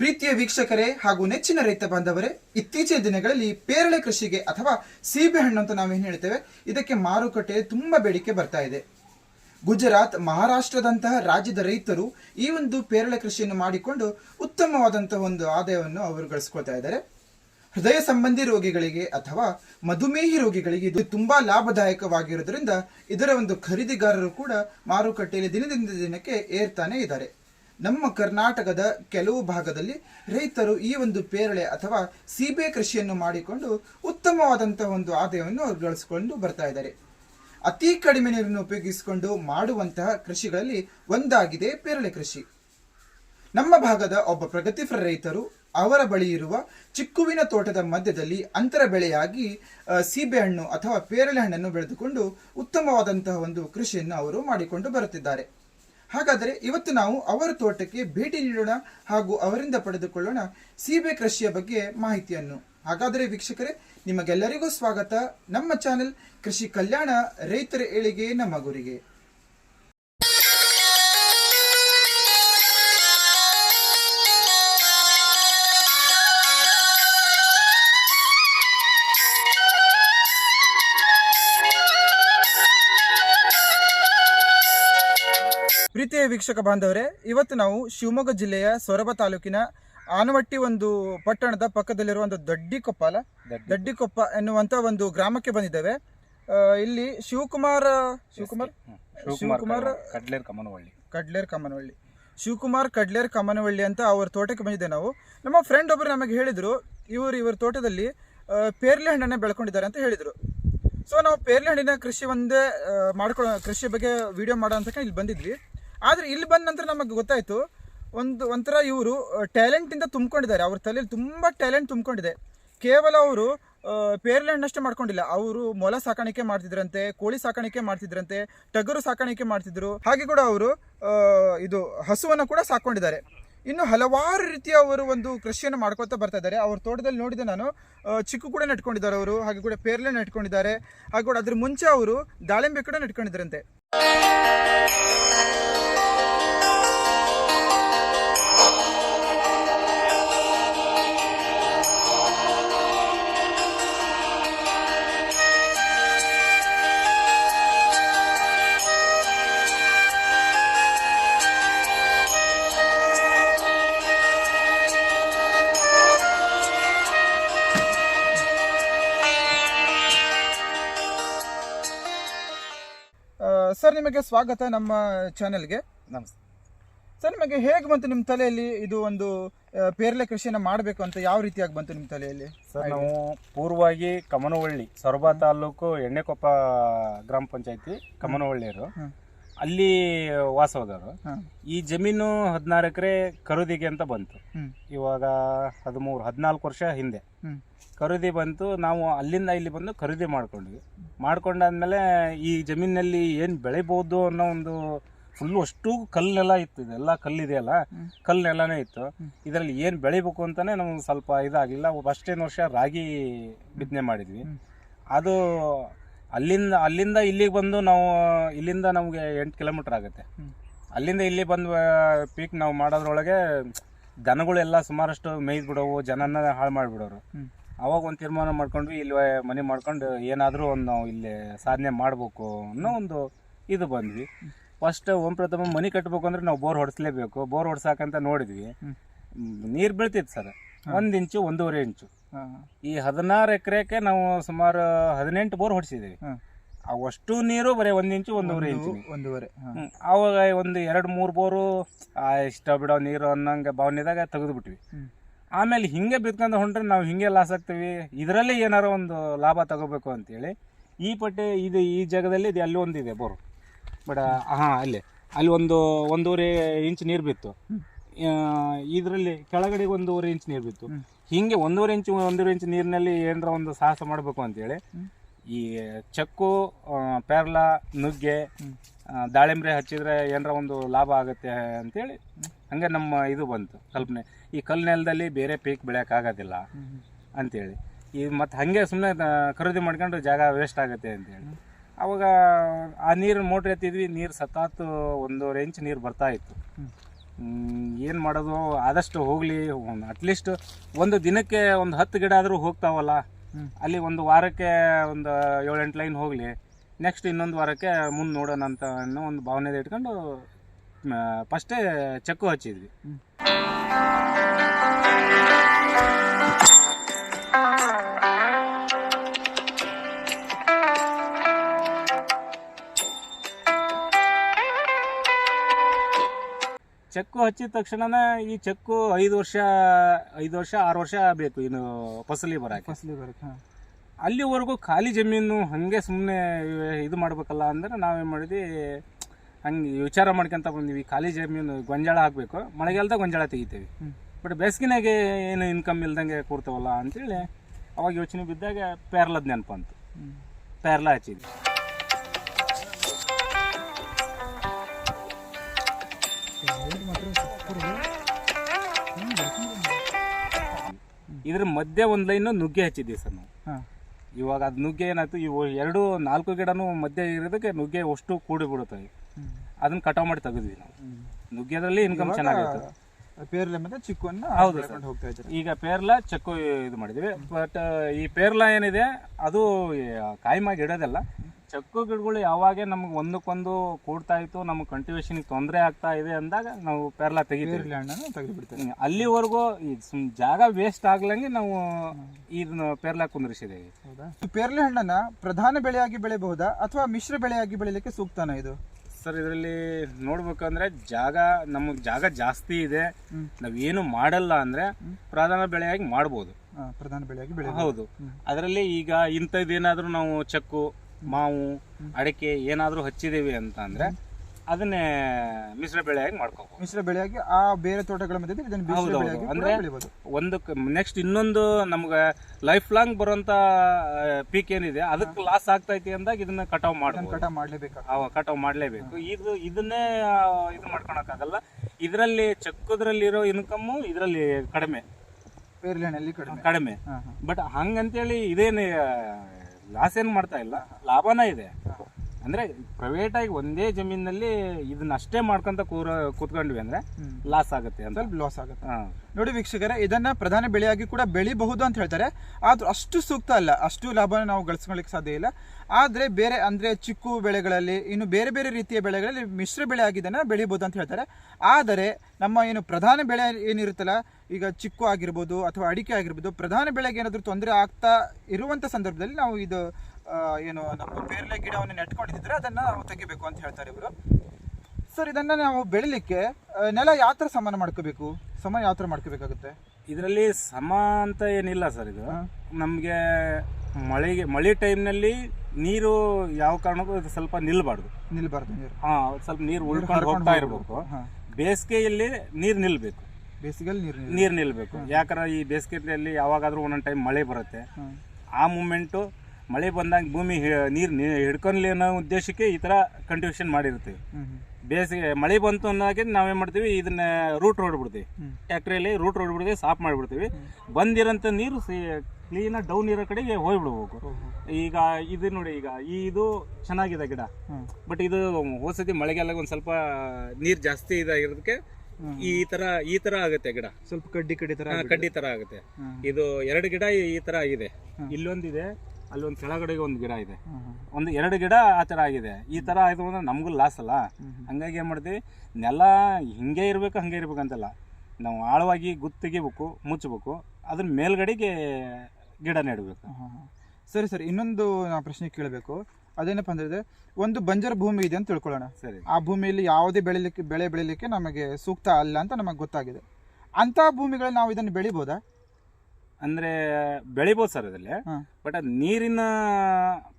ಪ್ರೀತಿಯ ವೀಕ್ಷಕರೇ ಹಾಗೂ ನೆಚ್ಚಿನ ರೈತ ಬಾಂಧವರೇ, ಇತ್ತೀಚಿನ ದಿನಗಳಲ್ಲಿ ಪೇರಳೆ ಕೃಷಿಗೆ ಅಥವಾ ಸೀಬೆ ಹಣ್ಣು ಅಂತ ನಾವೇನು ಹೇಳ್ತೇವೆ, ಇದಕ್ಕೆ ಮಾರುಕಟ್ಟೆ ತುಂಬಾ ಬೇಡಿಕೆ ಬರ್ತಾ ಇದೆ. ಗುಜರಾತ್ ಮಹಾರಾಷ್ಟ್ರದಂತಹ ರಾಜ್ಯದ ರೈತರು ಈ ಒಂದು ಪೇರಳೆ ಕೃಷಿಯನ್ನು ಮಾಡಿಕೊಂಡು ಉತ್ತಮವಾದಂತಹ ಒಂದು ಆದಾಯವನ್ನು ಅವರು ಗಳಿಸ್ಕೊಳ್ತಾ ಇದ್ದಾರೆ. ಹೃದಯ ಸಂಬಂಧಿ ರೋಗಿಗಳಿಗೆ ಅಥವಾ ಮಧುಮೇಹಿ ರೋಗಿಗಳಿಗೆ ಇದು ತುಂಬಾ ಲಾಭದಾಯಕವಾಗಿರೋದ್ರಿಂದ ಇದರ ಒಂದು ಖರೀದಿಗಾರರು ಕೂಡ ಮಾರುಕಟ್ಟೆಯಲ್ಲಿ ದಿನದಿಂದ ದಿನಕ್ಕೆ ಏರ್ತಾನೆ ಇದ್ದಾರೆ. ನಮ್ಮ ಕರ್ನಾಟಕದ ಕೆಲವು ಭಾಗದಲ್ಲಿ ರೈತರು ಈ ಒಂದು ಪೇರಳೆ ಅಥವಾ ಸೀಬೆ ಕೃಷಿಯನ್ನು ಮಾಡಿಕೊಂಡು ಉತ್ತಮವಾದಂತಹ ಒಂದು ಆದಾಯವನ್ನು ಅವರು ಗಳಿಸಿಕೊಂಡು ಬರ್ತಾ ಇದ್ದಾರೆ. ಅತಿ ಕಡಿಮೆ ನೀರನ್ನು ಉಪಯೋಗಿಸಿಕೊಂಡು ಮಾಡುವಂತಹ ಕೃಷಿಗಳಲ್ಲಿ ಒಂದಾಗಿದೆ ಪೇರಳೆ ಕೃಷಿ. ನಮ್ಮ ಭಾಗದ ಒಬ್ಬ ಪ್ರಗತಿಪರ ರೈತರು ಅವರ ಬಳಿ ಇರುವ ಚಿಕ್ಕುವಿನ ತೋಟದ ಮಧ್ಯದಲ್ಲಿ ಅಂತರ ಬೆಳೆಯಾಗಿ ಸೀಬೆ ಸೀಬೆಹಣ್ಣು ಅಥವಾ ಪೇರಳೆ ಹಣ್ಣನ್ನು ಬೆಳೆದುಕೊಂಡು ಉತ್ತಮವಾದಂತಹ ಒಂದು ಕೃಷಿಯನ್ನು ಅವರು ಮಾಡಿಕೊಂಡು ಬರುತ್ತಿದ್ದಾರೆ. ಹಾಗಾದರೆ ಇವತ್ತು ನಾವು ಅವರ ತೋಟಕ್ಕೆ ಭೇಟಿ ನೀಡೋಣ ಹಾಗೂ ಅವರಿಂದ ಪಡೆದುಕೊಳ್ಳೋಣ ಸೀಬೆ ಕೃಷಿಯ ಬಗ್ಗೆ ಮಾಹಿತಿಯನ್ನು. ಹಾಗಾದರೆ ವೀಕ್ಷಕರೇ, ನಿಮಗೆಲ್ಲರಿಗೂ ಸ್ವಾಗತ. ನಮ್ಮ ಚಾನೆಲ್ ಕೃಷಿ ಕಲ್ಯಾಣ ರೈತರ ಏಳಿಗೆ, ನಮ್ಮ ಗುರಿಗೆ. ವೀಕ್ಷಕ ಬಾಂಧವರೇ ಇವತ್ತು ನಾವು ಶಿವಮೊಗ್ಗ ಜಿಲ್ಲೆಯ ಸೊರಬ ತಾಲೂಕಿನ ಆನವಟ್ಟಿ ಒಂದು ಪಟ್ಟಣದ ಪಕ್ಕದಲ್ಲಿರುವ ಒಂದು ದಡ್ಡಿಕೊಪ್ಪ ಅಲ್ಲ? ದಡ್ಡಿಕೊಪ್ಪ. ಎನ್ನುವಂತ ಒಂದು ಗ್ರಾಮಕ್ಕೆ ಬಂದಿದ್ದೇವೆ. ಇಲ್ಲಿ ಶಿವಕುಮಾರ್ ಶಿವಕುಮಾರ್? ಶಿವಕುಮಾರ್ ಕಡ್ಲೇರ್ ಕಮನವಳ್ಳಿ ಕಡ್ಲೇರ್ ಕಮನವಳ್ಳಿ ಶಿವಕುಮಾರ್ ಕಡ್ಲೇರ್ ಕಮನವಳ್ಳಿ ಅಂತ ಅವ್ರ ತೋಟಕ್ಕೆ ಬಂದಿದ್ದೆ ನಾವು. ನಮ್ಮ ಫ್ರೆಂಡ್ ಒಬ್ಬರು ನಮಗೆ ಹೇಳಿದ್ರು ಇವರು ಇವ್ರ ತೋಟದಲ್ಲಿ ಪೇರ್ಲೆ ಹಣ್ಣನ್ನೇ ಬೆಳ್ಕೊಂಡಿದ್ದಾರೆ ಅಂತ ಹೇಳಿದ್ರು. ಸೊ ನಾವು ಪೇರ್ಲೆ ಹಣ್ಣಿನ ಕೃಷಿ ಒಂದೇ ಮಾಡ್ಕೊಳ್ಳೋ ಕೃಷಿ ಬಗ್ಗೆ ವಿಡಿಯೋ ಮಾಡೋ ಅಂತ ಇಲ್ಲಿ ಬಂದಿದ್ವಿ. ಆದರೆ ಇಲ್ಲಿ ಬಂದ ನಂತರ ನಮಗೆ ಗೊತ್ತಾಯಿತು, ಒಂದು, ಒಂಥರ ಇವರು ಟ್ಯಾಲೆಂಟಿಂದ ತುಂಬಿಕೊಂಡಿದ್ದಾರೆ. ಅವ್ರ ತಲೆಯಲ್ಲಿ ತುಂಬ ಟ್ಯಾಲೆಂಟ್ ತುಂಬಿಕೊಂಡಿದೆ. ಕೇವಲ ಅವರು ಪೇರ್ಲೆಂಡ್ನಷ್ಟೇ ಮಾಡ್ಕೊಂಡಿಲ್ಲ. ಅವರು ಮೊಲ ಸಾಕಾಣಿಕೆ ಮಾಡ್ತಿದ್ರಂತೆ, ಕೋಳಿ ಸಾಕಾಣಿಕೆ ಮಾಡ್ತಿದ್ರಂತೆ, ಟಗರು ಸಾಕಾಣಿಕೆ ಮಾಡ್ತಿದ್ರು. ಹಾಗೆ ಕೂಡ ಅವರು ಇದು, ಹಸುವನ್ನು ಕೂಡ ಸಾಕೊಂಡಿದ್ದಾರೆ. ಇನ್ನು ಹಲವಾರು ರೀತಿಯ ಅವರು ಒಂದು ಕೃಷಿಯನ್ನು ಮಾಡ್ಕೊತಾ ಬರ್ತಾ ಇದ್ದಾರೆ. ಅವ್ರ ತೋಟದಲ್ಲಿ ನೋಡಿದೆ ನಾನು ಚಿಕ್ಕು ಕೂಡ ನೆಟ್ಕೊಂಡಿದ್ದಾರೆ ಅವರು. ಹಾಗೆ ಕೂಡ ಪೇರ್ಲೆ ನೆಟ್ಕೊಂಡಿದ್ದಾರೆ. ಹಾಗೆ ಕೂಡ ಅದ್ರ ಮುಂಚೆ ಅವರು ದಾಳಿಂಬೆ ಕೂಡ ನೆಟ್ಕೊಂಡಿದ್ರಂತೆ. ನಿಮಗೆ ಸ್ವಾಗತ ನಮ್ಮ ಚಾನೆಲ್ಗೆ. ನಮಸ್ತೆ. ಸರ್ ನಿಮಗೆ ಹೇಗೆ ಬಂತು ನಿಮ್ಮ ತಲೆಯಲ್ಲಿ ಇದು ಒಂದು ಪೇರ್ಲೆ ಕೃಷಿಯನ್ನು ಮಾಡಬೇಕು ಅಂತ ಯಾವ ರೀತಿಯಾಗಿ ಬಂತು ನಿಮ್ಮ ತಲೆಯಲ್ಲಿ? ಸರ್ ನಾವು ಪೂರ್ವವಾಗಿ ಕಮನವಳ್ಳಿ ಸೊರಬ ತಾಲೂಕು ಎಣ್ಣೆಕೊಪ್ಪ ಗ್ರಾಮ ಪಂಚಾಯತಿ ಕಮನವಳ್ಳಿಯರು. ಅಲ್ಲಿ ವಾಸವಾದವರು ಈ ಜಮೀನು ಹದಿನಾರು ಎಕರೆ ಖರೀದಿಗೆ ಅಂತ ಬಂತು. ಇವಾಗ ಹದಿಮೂರು ಹದಿನಾಲ್ಕು ವರ್ಷ ಹಿಂದೆ. ಖರೀದಿ ಬಂತು ನಾವು ಅಲ್ಲಿಂದ ಇಲ್ಲಿ ಬಂದು ಖರೀದಿ ಮಾಡ್ಕೊಂಡ್ವಿ. ಮಾಡ್ಕೊಂಡಾದ್ಮೇಲೆ ಈ ಜಮೀನಲ್ಲಿ ಏನು ಬೆಳಿಬೋದು ಅನ್ನೋ ಒಂದು ಫುಲ್ಲು ಅಷ್ಟು ಕಲ್ಲೆಲ್ಲ ಇತ್ತು. ಇದೆಲ್ಲ ಕಲ್ಲಿದೆಯಲ್ಲ ಕಲ್ಲನ್ನೆಲ್ಲನೇ ಕಲ್ಲೆಲ್ಲನೇ ಇತ್ತು. ಇದರಲ್ಲಿ ಏನು ಬೆಳಿಬೇಕು ಅಂತಾನೆ ನಮ್ಗೆ ಸ್ವಲ್ಪ ಇದಾಗಲಿಲ್ಲ ಅಷ್ಟೇನು ವರ್ಷ ರಾಗಿ ಬಿತ್ತನೆ ಮಾಡಿದ್ವಿ. ಅದು ಅಲ್ಲಿಂದ ಅಲ್ಲಿಂದ ಇಲ್ಲಿಗೆ ಬಂದು ನಾವು ಇಲ್ಲಿಂದ ನಮಗೆ ಎಂಟು ಕಿಲೋಮೀಟ್ರ್ ಆಗುತ್ತೆ. ಅಲ್ಲಿಂದ ಇಲ್ಲಿ ಬಂದು ಪೀಕ್ ನಾವು ಮಾಡೋದ್ರೊಳಗೆ ದನಗಳೆಲ್ಲ ಸುಮಾರಷ್ಟು ಮೇಯ್ದು ಬಿಡೋವು ಜನನ ಹಾಳು ಮಾಡಿಬಿಡೋರು. ಅವಾಗ ಒಂದು ತೀರ್ಮಾನ ಮಾಡ್ಕೊಂಡ್ವಿ ಇಲ್ಲಿ ಮನೆ ಮಾಡ್ಕೊಂಡು ಏನಾದರೂ ಒಂದು ನಾವು ಇಲ್ಲಿ ಸಾಧನೆ ಮಾಡಬೇಕು ಅನ್ನೋ ಒಂದು ಇದು ಬಂದ್ವಿ. ಫಸ್ಟ್ ಓಂ ಪ್ರಥಮ ಮನೆ ಕಟ್ಟಬೇಕು ಅಂದ್ರೆ ನಾವು ಬೋರ್ ಹೊಡಿಸ್ಲೇಬೇಕು. ಬೋರ್ ಹೊಡ್ಸಾಕಂತ ನೋಡಿದ್ವಿ. ನೀರು ಬೀಳ್ತಿತ್ತು ಸರ್. ಒಂದು ಇಂಚು ಒಂದೂವರೆ ಇಂಚು. ಈ ಹದಿನಾರು ಎಕರೆಗೆ ನಾವು ಸುಮಾರು ಹದಿನೆಂಟು ಬೋರ್ ಹೊಡಿಸಿದ್ದೀವಿ ಅವಷ್ಟು ನೀರು ಬರೀ ಒಂದು ಇಂಚು ಒಂದೂವರೆ ಇಂಚು. ಒಂದೂವರೆ ಅವಾಗ ಒಂದು ಎರಡು ಮೂರು ಬೋರು ಆ, ಇಷ್ಟ ಬಿಡೋ ನೀರು ಅನ್ನಂಗೆ ಭಾವನೆದಾಗ ತೆಗೆದು ಬಿಟ್ವಿ ಆಮೇಲೆ ಹಿಂಗೆ ಬಿತ್ಕೊಂಡು ಹೊಂಟ್ರೆ ನಾವು ಹಿಂಗೆ ಲಾಸ್ ಆಗ್ತೀವಿ. ಇದರಲ್ಲಿ ಏನಾರ ಒಂದು ಲಾಭ ತಗೋಬೇಕು ಅಂತೇಳಿ ಈ ಪಟ್ಟೆ ಇದು ಈ ಜಾಗದಲ್ಲಿ ಇದು ಅಲ್ಲಿ ಒಂದಿದೆ ಬೋರು. ಬಟ್ ಹಾಂ ಅಲ್ಲಿ. ಅಲ್ಲಿ ಒಂದು ಒಂದೂವರೆ ಇಂಚ್ ನೀರು ಬಿತ್ತು. ಇದರಲ್ಲಿ ಕೆಳಗಡೆ ಒಂದೂವರೆ ಇಂಚ್ ನೀರು ಬಿತ್ತು. ಹಿಂಗೆ ಒಂದೂವರೆ ಇಂಚು ಒಂದೂವರೆ ಇಂಚು ನೀರಿನಲ್ಲಿ ಏನರ ಒಂದು ಸಾಹಸ ಮಾಡಬೇಕು ಅಂತೇಳಿ. ಈ ಚಕ್ಕು ಪೇರ್ಲ ನುಗ್ಗೆ ದಾಳಿಂಬ್ರೆ ಹಚ್ಚಿದ್ರೆ ಏನರ ಒಂದು ಲಾಭ ಆಗುತ್ತೆ ಅಂತೇಳಿ ಹಂಗೆ ನಮ್ಮ ಇದು ಬಂತು ಕಲ್ಪನೆ ಈ ಕಲ್ಲು ನೆಲದಲ್ಲಿ ಬೇರೆ ಪೀಕ್ ಬೆಳೆಯೋಕ್ಕಾಗೋದಿಲ್ಲ. ಅಂತೇಳಿ ಈ ಮತ್ತು ಹಾಗೆ ಸುಮ್ಮನೆ ಖರೀದಿ ಮಾಡ್ಕೊಂಡು ಜಾಗ ವೇಸ್ಟ್ ಆಗುತ್ತೆ ಅಂತೇಳಿ ಅವಾಗ ಆ ನೀರು ಮೋಟ್ರ್ ಎತ್ತಿದ್ವಿ ನೀರು ಸತಾತು ಒಂದೂವರೆ ಇಂಚ್ ನೀರು ಬರ್ತಾ ಇತ್ತು. ಏನು ಮಾಡೋದು? ಆದಷ್ಟು ಹೋಗಲಿ. ಅಟ್ಲೀಸ್ಟ್ ಒಂದು ದಿನಕ್ಕೆ ಒಂದು ಹತ್ತು ಗಿಡ ಆದರೂ ಹೋಗ್ತಾವಲ್ಲ? ಅಲ್ಲಿ ಒಂದು ವಾರಕ್ಕೆ ಒಂದು ಏಳೆಂಟು ಲೈನ್ ಹೋಗಲಿ. ನೆಕ್ಸ್ಟ್ ಇನ್ನೊಂದು ವಾರಕ್ಕೆ ಮುಂದೆ ನೋಡೋಣ ಅಂತ ಅನ್ನೋ ಒಂದು ಭಾವನೆ ಇಟ್ಕೊಂಡು ಫಸ್ಟೇ ಚೆಕ್ಕು ಹಚ್ಚಿದ್ವಿ. ಚೆಕ್ಕು ಹಚ್ಚಿದ ತಕ್ಷಣನೇ ಈ ಚೆಕ್ಕು ಐದು ವರ್ಷ ಐದು ವರ್ಷ ಆರು ವರ್ಷ ಬೇಕು ಇನ್ನು ಫಸಲಿ ಬರಕ್ಕೆ. ಫಸಲಿ ಬರಕ್ಕೆ ಅಲ್ಲಿವರೆಗೂ ಖಾಲಿ ಜಮೀನು ಹಾಗೆ ಸುಮ್ಮನೆ ಇದು ಮಾಡ್ಬೇಕಲ್ಲ ಅಂದ್ರೆ ನಾವೇನು ಮಾಡಿದ್ವಿ ಹಂಗೆ ವಿಚಾರ ಮಾಡ್ಕೊಂತ ಬಂದ್ವಿ. ಖಾಲಿ ಜಮೀನು ಗೊಂಜಾಳ ಹಾಕಬೇಕು ಮಳೆಗಾಲದಾಗ ಗೊಂಜಾಳ ತೆಗಿತೀವಿ. ಬಟ್ ಬೇಸಿಗೆನಾಗೆ ಏನು ಇನ್ಕಮ್ ಇಲ್ದಂಗೆ ಕೂರ್ತಾವಲ್ಲ ಅಂತೇಳಿ ಅವಾಗ ಯೋಚನೆ ಬಿದ್ದಾಗ ಪೇರ್ಲದ ನೆನಪು ಅಂತ. ಪೇರ್ಲ ಹಚ್ಚಿದ್ವಿ. ಇದ್ರ ಮಧ್ಯೆ ಒಂದು ಲೈನ್ ನುಗ್ಗೆ ಹಚ್ಚಿದ್ದೀವಿ ಸರ್ ನಾವು. ಇವಾಗ ಅದು ನುಗ್ಗೆ ಏನಾಯ್ತು ಇವು ಎರಡು ನಾಲ್ಕು ಗಿಡನೂ ಮಧ್ಯೆ ಇರೋದಕ್ಕೆ ನುಗ್ಗೆ ಅಷ್ಟು ಕೂಡಿ ಬಿಡುತ್ತವೆ ಅದನ್ನ ಕಟಾವ್ ಮಾಡಿ ತೆಗೆದ್ವಿ ನಾವು. ನುಗ್ಗೆದ್ರಲ್ಲಿ ಇನ್ಕಮ್ ಚೆನ್ನಾಗಿರುತ್ತೆ. ಪೇರ್ಲೆ ಮತ್ತೆ ಚಿಕ್ಕನ್ನ ಹೌದು ಹೋಗ್ತಾ ಇದ್ದಾರೆ. ಈಗ ಪೇರ್ಲ ಚಕ್ಕು ಇದು ಮಾಡಿದ್ವಿ. ಬಟ್ ಈ ಪೇರ್ಲ ಏನಿದೆ ಅದು ಕಾಯಿ ಮಾಡಿ ಇಡೋದಲ್ಲ. ಚಕ್ಕು ಗಿಡಗಳು ಯಾವಾಗ ನಮ್ಗೆ ಒಂದಕ್ಕೊಂದು ಕೂಡ್ತಾ ಇತ್ತು ನಮ್ಗೆ ಕಂಟಿನ್ಯೂಷನ್ ತೊಂದರೆ ಆಗ್ತಾ ಇದೆ ಅಂದಾಗ ನಾವು ಪೇರ್ಲ ತೆಗಿತೀವಿ. ಹಣ್ಣನ್ನು ತೆಗೆದು ಬಿಡ್ತಾರೆ ಅಲ್ಲಿವರೆಗೂ ಈ ಸುಮ್ ಜಾಗ ವೇಸ್ಟ್ ಆಗ್ಲಂಗೆ ನಾವು ಇದನ್ನ ಪೇರ್ಲ ಕುಂದ್ರಿಸಿದೆ ಹೌದಾ? ಈ ಪೇರ್ಲೆ ಹಣ್ಣನ್ನ ಪ್ರಧಾನ ಬೆಳೆಯಾಗಿ ಬೆಳೆಯಬಹುದಾ ಅಥವಾ ಮಿಶ್ರ ಬೆಳೆಯಾಗಿ ಬೆಳಿಲಿಕ್ಕೆ ಸೂಕ್ತನಾ ಇದು? ಸರ್ ಇದರಲ್ಲಿ ನೋಡ್ಬೇಕಂದ್ರೆ ಜಾಗ ನಮಗೆ ಜಾಗ ಜಾಸ್ತಿ ಇದೆ. ನಾವು ನಾವೇನು ಮಾಡಲ್ಲ ಅಂದ್ರೆ ಪ್ರಧಾನ ಬೆಳೆಯಾಗಿ ಮಾಡ್ಬೋದು. ಪ್ರಧಾನ ಬೆಳೆಯಾಗಿ ಬೆಳೆ ಹೌದು. ಅದರಲ್ಲಿ ಈಗ ಇಂಥದ್ದೇನಾದ್ರೂ ನಾವು ಚಕ್ಕು ಮಾವು ಅಡಿಕೆ ಏನಾದರೂ ಹಚ್ಚಿದೇವಿ ಅಂತ ಅಂದ್ರೆ ಅದನ್ನೇ ಮಿಶ್ರ ಬೆಳೆಯಾಗಿ ಮಾಡ್ಕೋಬಹುದು ಮಿಶ್ರ ಬೆಳೆಯಾಗಿ ಆ ಬೇರೆ ತೋಟಗಳ ಮಧ್ಯೆ ಇದನ್ನು ಮಿಶ್ರ ಹೌದು, ಬೆಳೆಯಾಗಿ ಕೂಡ ಅಂದ್ರೆ ಒಂದು ನೆಕ್ಸ್ಟ್ ಇನ್ನೊಂದು ನಮ್ಗೆ ಲೈಫ್ ಲಾಂಗ್ ಬರುವಂತ ಪೀಕ್ ಏನಿದೆ ಅದಕ್ಕೆ ಲಾಸ್ ಆಗ್ತೈತಿ ಅಂದಾಗ ಇದನ್ನ ಕಟಾವ್ ಮಾಡ್ಬೋದು. ಕಟಾವ್ ಮಾಡ್ಲೇಬೇಕು ಕಟಾವ್ ಮಾಡ್ಲೇಬೇಕು. ಇದು ಇದನ್ನೇ ಆ, ಇದು ಮಾಡ್ಕೊಳಕ್ಕಾಗಲ್ಲ. ಇದರಲ್ಲಿ ಚಕ್ಕದ್ರಲ್ಲಿರೋ ಇನ್ಕಮ್ಮು ಇದರಲ್ಲಿ ಕಡಿಮೆ. ಪೇರ್ಲೆ ಹಣ್ಣಲ್ಲಿ ಕಡಿಮೆ. ಕಡಿಮೆ. ಹಾ ಹಾ. ಬಟ್ ಹಂಗಂತೇಳಿ ಇದೇನು ಲಾಸ್ ಏನು ಮಾಡ್ತಾ ಇಲ್ಲ ಲಾಭನ ಇದೆ. ಅಂದ್ರೆ ಪ್ರೈವೇಟ್ ಆಗಿ ಒಂದೇ ಜಮೀನಲ್ಲಿ ಇದನ್ನ ಅಷ್ಟೇ ಮಾಡ್ಕೊಂತ ಕೂರ ಕೂತ್ಕೊಂಡ್ವಿ ಅಂದ್ರೆ ಲಾಸ್ ಆಗುತ್ತೆ ಅಂತ. ಲಾಸ್ ಆಗುತ್ತೆ. ನೋಡಿ ವೀಕ್ಷಕರೇ ಇದನ್ನ ಪ್ರಧಾನ ಬೆಳೆಯಾಗಿ ಕೂಡ ಬೆಳಿಬಹುದು ಅಂತ ಹೇಳ್ತಾರೆ. ಆದ್ರೂ ಅಷ್ಟು ಸೂಕ್ತ ಅಲ್ಲ ಅಷ್ಟು ಲಾಭನ ನಾವು ಗಳಿಸ್ಕೊಳ್ಳಿಕ್ಕೆ ಸಾಧ್ಯ ಇಲ್ಲ. ಆದ್ರೆ ಬೇರೆ ಅಂದ್ರೆ ಚಿಕ್ಕು ಬೆಳೆಗಳಲ್ಲಿ ಇನ್ನು ಬೇರೆ ಬೇರೆ ರೀತಿಯ ಬೆಳೆಗಳಲ್ಲಿ ಮಿಶ್ರ ಬೆಳೆ ಆಗಿದ್ದನ್ನ ಬೆಳಿಬಹುದು ಅಂತ ಹೇಳ್ತಾರೆ. ಆದರೆ ನಮ್ಮ ಏನು ಪ್ರಧಾನ ಬೆಳೆ ಏನಿರುತ್ತಲ್ಲ ಈಗ ಚಿಕ್ಕು ಆಗಿರ್ಬೋದು ಅಥವಾ ಅಡಿಕೆ ಆಗಿರ್ಬೋದು ಪ್ರಧಾನ ಬೆಳೆಗೆ ಏನಾದರೂ ತೊಂದರೆ ಆಗ್ತಾ ಇರುವಂತ ಸಂದರ್ಭದಲ್ಲಿ ನಾವು ಇದು ಏನು ನಮ್ಮ ಪೇರ್ಲೆ ಗಿಡವನ್ನು ನೆಟ್ಕೊಂಡಿದ್ರೆ ಅದನ್ನು ನಾವು ತೆಗಿಬೇಕು ಅಂತ ಹೇಳ್ತಾರೆ ಇವರು. ಸರ್ ಇದನ್ನು ನಾವು ಬೆಳಿಲಿಕ್ಕೆ ನೆಲ ಯಾವ ಥರ ಸಮಾನ ಮಾಡ್ಕೋಬೇಕು? ಸಮ ಯಾವ ಥರ ಮಾಡ್ಕೋಬೇಕಾಗುತ್ತೆ? ಇದರಲ್ಲಿ ಸಮ ಅಂತ ಏನಿಲ್ಲ ಸರ್ ಇದು. ನಮಗೆ ಮಳೆಗೆ ಮಳೆ ಟೈಮ್ನಲ್ಲಿ ನೀರು ಯಾವ ಕಾರಣಕ್ಕೂ ಸ್ವಲ್ಪ ನಿಲ್ಬಾರ್ದು. ನಿಲ್ಬಾರ್ದು ನೀರು. ಹಾಂ ಸ್ವಲ್ಪ ನೀರು ಉಳ್ಕೊಂಡು ಹೋಗ್ತಾ ಇರಬೇಕು. ಬೇಸಿಗೆಯಲ್ಲಿ ನೀರು ನಿಲ್ಬೇಕು. ಬೇಸಿಗೆಯಲ್ಲಿ ನೀರು ನೀರು ನಿಲ್ಬೇಕು. ಯಾಕಂದ್ರೆ ಈ ಬೇಸಿಗೆಯಲ್ಲಿ ಯಾವಾಗಾದ್ರೂ ಒಂದೊಂದು ಟೈಮ್ ಮಳೆ ಬರುತ್ತೆ. ಆ ಮೂಮೆಂಟು ಮಳೆ ಬಂದಾಗ ಭೂಮಿ ನೀರು ಹಿಡ್ಕೊಳ್ಲಿ ಅನ್ನೋ ಉದ್ದೇಶಕ್ಕೆ ಈ ಥರ ಕಂಟ್ರಿಬ್ಯೂಷನ್ ಮಾಡಿರ್ತೀವಿ. ಬೇಸಿಗೆ ಮಳೆ ಬಂತು ಅನ್ನೋಕೆ ನಾವೇನು ಮಾಡ್ತೀವಿ ಇದನ್ನ ರೂಟ್ ಹೊಡ್ಬಿಡ್ತೀವಿ ಹ್ಮ್. ಟ್ಯಾಕ್ಟ್ರಿಯಲ್ಲಿ ರೂಟ್ ಹೊಡ್ಬಿಡ್ತೀವಿ ಸಾಫ್ ಮಾಡಿಬಿಡ್ತೀವಿ. ಬಂದಿರೋಂಥ ನೀರು ಕ್ಲೀನಾಗಿ ಡೌನ್ ಇರೋ ಕಡೆಗೆ ಹೋಗ್ಬಿಡ್ಬೇಕು. ಈಗ ಇದು ನೋಡಿ ಈಗ ಈ ಇದು ಚೆನ್ನಾಗಿದೆ ಗಿಡ. ಬಟ್ ಇದು ಹೋದ್ಸತಿ ಮಳೆಗಾಲ ಒಂದು ಸ್ವಲ್ಪ ನೀರು ಜಾಸ್ತಿ ಇದಾಗಿರೋದಕ್ಕೆ ಈ ತರ ಈ ತರ ಆಗುತ್ತೆ ಗಿಡ. ಸ್ವಲ್ಪ ಕಡ್ಡಿ ಕಡ್ಡಿ ತರ ಕಡ್ಡಿ ತರ ಆಗುತ್ತೆ. ಇದು ಎರಡು ಗಿಡ ಈ- ತರ ಆಗಿದೆ. ಹ್ಮ್. ಇಲ್ಲೊಂದಿದೆ ಒಂದು ಕೆಳಗಡೆಗೆ ಒಂದು ಗಿಡ ಇದೆ. ಒಂದು ಎರಡು ಗಿಡ ಆ ಥರ ಆಗಿದೆ. ಈ ಥರ ಆಯಿತು ಅಂದ್ರೆ ನಮಗೂ ಲಾಸ್ ಅಲ್ಲ. ಹಂಗಾಗಿ ಏನು ಮಾಡ್ತೀವಿ? ನೆಲ ಹಿಂಗೆ ಇರಬೇಕು ಹಂಗೆ ಇರ್ಬೇಕು ಅಂತಲ್ಲ. ನಾವು ಆಳವಾಗಿ ಗುತ್ತಿಗೆಬೇಕು ತೆಗಿಬೇಕು ಮುಚ್ಚಬೇಕು ಅದ್ರ ಮೇಲ್ಗಡೆಗೆ ಗಿಡ ನೆಡಬೇಕು. ಸರಿ ಸರಿ. ಇನ್ನೊಂದು ನಾ ಪ್ರಶ್ನೆ ಕೇಳಬೇಕು. ಅದೇನಪ್ಪ ಅಂದ್ರೆ ಒಂದು ಬಂಜರ ಭೂಮಿ ಇದೆ ಅಂತ ತಿಳ್ಕೊಳ್ಳೋಣ. ಸರಿ. ಆ ಭೂಮಿಯಲ್ಲಿ ಯಾವುದೇ ಬೆಳಿಲಿಕ್ಕೆ ಬೆಳೆ ಬೆಳಿಲಿಕ್ಕೆ ನಮಗೆ ಸೂಕ್ತ ಅಲ್ಲ ಅಂತ ನಮಗೆ ಗೊತ್ತಾಗಿದೆ. ಅಂತ ಭೂಮಿಗಳಲ್ಲಿ ನಾವು ಇದನ್ನು ಬೆಳಿಬೋದಾ? ಅಂದ್ರೆ ಬೆಳಿಬೋದು ಸರ್ ಅದರಲ್ಲಿ ಹಾ. ಬಟ್ ಅದು ನೀರಿನ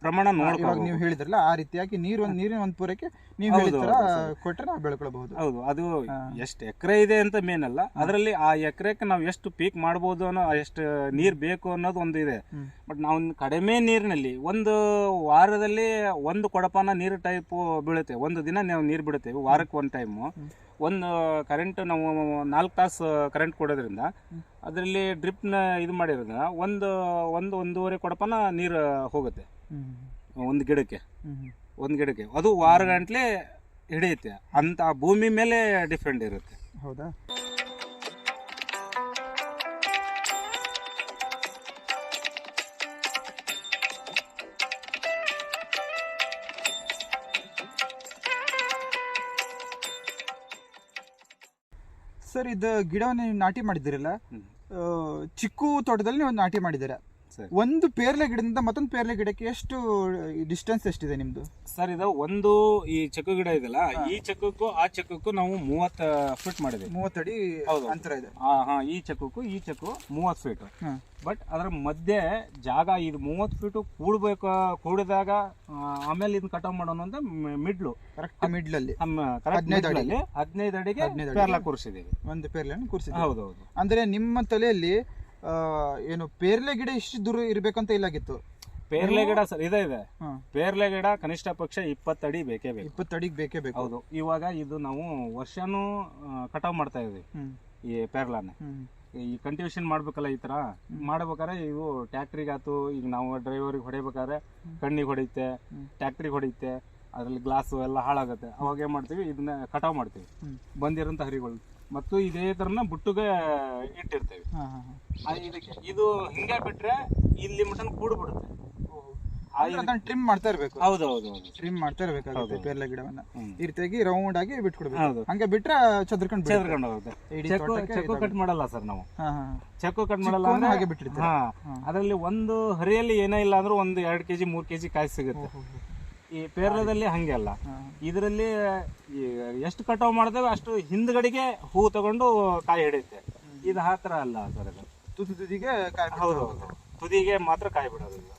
ಪ್ರಮಾಣ ಇವಾಗ ನೋಡ್ಕೋಬೇಕು ನೀವು ಹೇಳಿದ್ರಲ್ಲ ಆ ರೀತಿಯಾಗಿ ನೀರು ಒಂದು ನೀರಿನ ಒಂದು ಪೂರೈಕೆ ನೀವು ಹೌದು, ಹೇಳಿದ ಹೌದು, ಕೊಟ್ಟರೆ ನಾವು ಬೆಳ್ಕೊಳ್ಬಹುದು. ಹೌದು ಅದು ಹಾ. ಎಷ್ಟು ಎಕರೆ ಇದೆ ಅಂತ ಮೇನ್ ಅಲ್ಲ. ಅದರಲ್ಲಿ ಆ ಎಕರೆಗೆ ನಾವು ಎಷ್ಟು ಪೀಕ್ ಮಾಡ್ಬೋದು ಅನ್ನೋ ಎಷ್ಟು ನೀರು ಬೇಕು ಅನ್ನೋದು ಒಂದು ಇದೆ. ಹ್ಮ್. ಬಟ್ ನಾವು ಕಡಿಮೆ ನೀರಿನಲ್ಲಿ ಒಂದು ವಾರದಲ್ಲಿ ಒಂದು ಕೊಡಪಾನ ನೀರು ಟೈಪ್ ಬೀಳುತ್ತೆ. ಒಂದು ದಿನ ನಾವು ನೀರು ಬಿಡುತ್ತೇವೆ ವಾರಕ್ಕೆ ಒಂದು ಟೈಮು ಒಂದು ಕರೆಂಟ್ ನಾವು ನಾಲ್ಕು ತಾಸು ಕರೆಂಟ್ ಕೊಡೋದ್ರಿಂದ ಅದರಲ್ಲಿ ಡ್ರಿಪ್ನ ಇದು ಮಾಡಿರೋದ್ರಿಂದ ಒಂದು ಒಂದು ಒಂದೂವರೆ ಕೊಡಪನ ನೀರು ಹೋಗುತ್ತೆ. ಒಂದು ಗಿಡಕ್ಕೆ. ಒಂದು ಗಿಡಕ್ಕೆ. ಅದು ವಾರ ಗಂಟ್ಲೆ ಹಿಡಿಯುತ್ತೆ. ಅಂತ ಭೂಮಿ ಮೇಲೆ ಡಿಫ್ರೆಂಟ್ ಇರುತ್ತೆ. ಹೌದಾ? ಸರ್ ಇದು ಗಿಡವನ್ನು ನೀವು ನಾಟಿ. ಆ, ಚಿಕ್ಕು ತೋಟದಲ್ಲಿ ನೀವು ನಾಟಿ ಮಾಡಿದ್ದೀರಾ ಸರಿ. ಒಂದು ಪೇರ್ಲೆ ಗಿಡದಿಂದ ಮತ್ತೊಂದು ಪೇರ್ಲೆ ಗಿಡಕ್ಕೆ ಎಷ್ಟು ಡಿಸ್ಟೆನ್ಸ್ ಎಷ್ಟಿದೆ ನಿಮ್ದು ಸರ್ ಇದು ಒಂದು ಈ ಚಕ್ಕು ಗಿಡ ಇದೆಯಲ್ಲ ಈ ಚಕ್ಕಕ್ಕೂ ಆ ಚಕ್ಕಕ್ಕೂ ನಾವು ಮೂವತ್ತ ಫೀಟ್ ಮಾಡಿದ್ವಿ ಮೂವತ್ತಡಿ ಹೌದು. ಅಂತರ ಇದೆ. ಹಾ ಹಾ ಈ ಚಕ್ಕಕ್ಕೂ ಈ ಚಕ್ಕು ಮೂವತ್ತು ಫೀಟ್. ಬಟ್ ಅದರ ಮಧ್ಯೆ ಜಾಗ ಇದು ಮೂವತ್ತು ಫೀಟ್ ಕೂಡ್ಬೇಕು ಕೂಡಿದಾಗ ಆಮೇಲೆ ಇದನ್ನ ಕಟಾವ್ ಮಾಡೋಣ ಅಂತ ಮಿಡ್ಲು ಕರೆಕ್ಟ್ ಮಿಡ್ಲಲ್ಲಿ ಹದಿನೈದು ಅಡಿಗೆ ಹದಿನೈದು ಅಡಿ. ಪೇರ್ಲ ಕೂರಿಸಿದ್ದೀವಿ. ಒಂದು ಪೇರ್ಲೆಯನ್ನು ಹೌದು ಹೌದು ಅಂದ್ರೆ ನಿಮ್ಮ ತಲೆಯಲ್ಲಿ ಏನು ಪೇರ್ಲೆ ಗಿಡ ಇಷ್ಟು ದೂರ ಇರ್ಬೇಕಂತ ಇಲ್ಲಾಗಿತ್ತು? ಪೇರ್ಲೆ ಗಿಡ ಸರ್ ಇದೆ ಇದೆ. ಪೇರ್ಲೆ ಗಿಡ ಕನಿಷ್ಠ ಪಕ್ಷ ಇಪ್ಪತ್ತಡಿ ಬೇಕೇ ಬೇಕು. ಇಪ್ಪತ್ತಡಿಗೆ ಬೇಕೇ ಬೇಕು. ಹೌದು. ಇವಾಗ ಇದು ನಾವು ವರ್ಷಾನು ಕಟಾವ್ ಮಾಡ್ತಾ ಇದೀವಿ. ಈ ಪೇರ್ಲಾನ. ಈ ಕಂಟಿನ್ಯೂಷನ್ ಮಾಡ್ಬೇಕಲ್ಲ ಈ ತರ? ಮಾಡ್ಬೇಕಾದ್ರೆ ಇವು ಟ್ಯಾಕ್ಟ್ರಿಗೆ ಆತು ಈಗ ನಾವು ಡ್ರೈವರ್ಗೆ ಹೊಡಿಬೇಕಾದ್ರೆ ಕಣ್ಣಿಗೆ ಹೊಡಿಯುತ್ತೆ ಟ್ಯಾಕ್ಟ್ರಿಗೆ ಹೊಡಿಯುತ್ತೆ ಅದ್ರಲ್ಲಿ ಗ್ಲಾಸು ಎಲ್ಲ ಹಾಳಾಗುತ್ತೆ. ಅವಾಗ ಏನ್ ಮಾಡ್ತೀವಿ? ಇದನ್ನ ಕಟಾವ್ ಮಾಡ್ತೀವಿ. ಬಂದಿರೋಂತ ಬಂದಿರೋಂಥ ಹರಿಗಳು. ಮತ್ತು ಇದೇ ತರನ ಬುಟ್ಟುಗೆ ಇಟ್ಟಿರ್ತೇವೆ. ಇದಕ್ಕೆ ಇದು ಹಿಂಗೆ ಬಿಟ್ರೆ ಇಲ್ಲಿ ಮಟನ್ ಕೂಡ್ಬಿಡುತ್ತೆ. ಅದನ್ನ ಟ್ರಿಮ್ ಮಾಡ್ತಾ ಇರ್ಬೇಕು. ಹೌದು ಹೌದು ಹೌದು. ಟ್ರಿಮ್ ಮಾಡ್ತಾ ಇರ್ಬೇಕಾಗುತ್ತೆ ಪೇರ್ಲೆ ಗಿಡವನ್ನ. ಈ ರೀತಿಯಾಗಿ ರೌಂಡ್ ಆಗಿ ಬಿಟ್ಕೊಡ್ಬೇಕು. ಹಂಗೆ ಬಿಟ್ರೆ ಚದ್ರಕೊಂಡು. ಚೇರ್ಕೊಂಡು ಹೋಗುತ್ತೆ ಚೆಕ್ಕು ಚೆಕ್ಕು ಕಟ್ ಮಾಡಲ್ಲ ಸರ್ ನಾವು. ಚೆಕ್ಕು ಕಟ್ ಮಾಡಲ್ಲ ಅಂದ್ರೆ ಹಾಗೆ ಬಿಟ್ಟಿರ್ತೀವಿ ಹಾ. ಅದರಲ್ಲಿ ಒಂದು ಹರಿಯಲ್ಲಿ ಏನೇ ಇಲ್ಲ ಅಂದ್ರೂ ಒಂದು ಎರಡು ಕೆಜಿ ಮೂರು ಕೆಜಿ ಕಾಯಿ ಸಿಗುತ್ತೆ. ಈ ಪೇರ್ಲದಲ್ಲಿ ಹಂಗೆ. ಅಲ್ಲ. ಇದರಲ್ಲಿ ಎಷ್ಟು ಕಟಾವ್ ಮಾಡ್ತೇವೆ ಅಷ್ಟು ಹಿಂದ್ಗಡೆಗೆ ಹೂ ತಗೊಂಡು ಕಾಯಿ ಹಿಡಿಯುತ್ತೆ. ಇದು ಆ ಥರ ಅಲ್ಲ ಸರ್ ಇದು ತುದಿ ತುದಿಗೆ ಕಾಯಿ ಹೌದು ತುದಿಗೆ ಮಾತ್ರ ಕಾಯಿ ಬಿಡೋದಿಲ್ಲ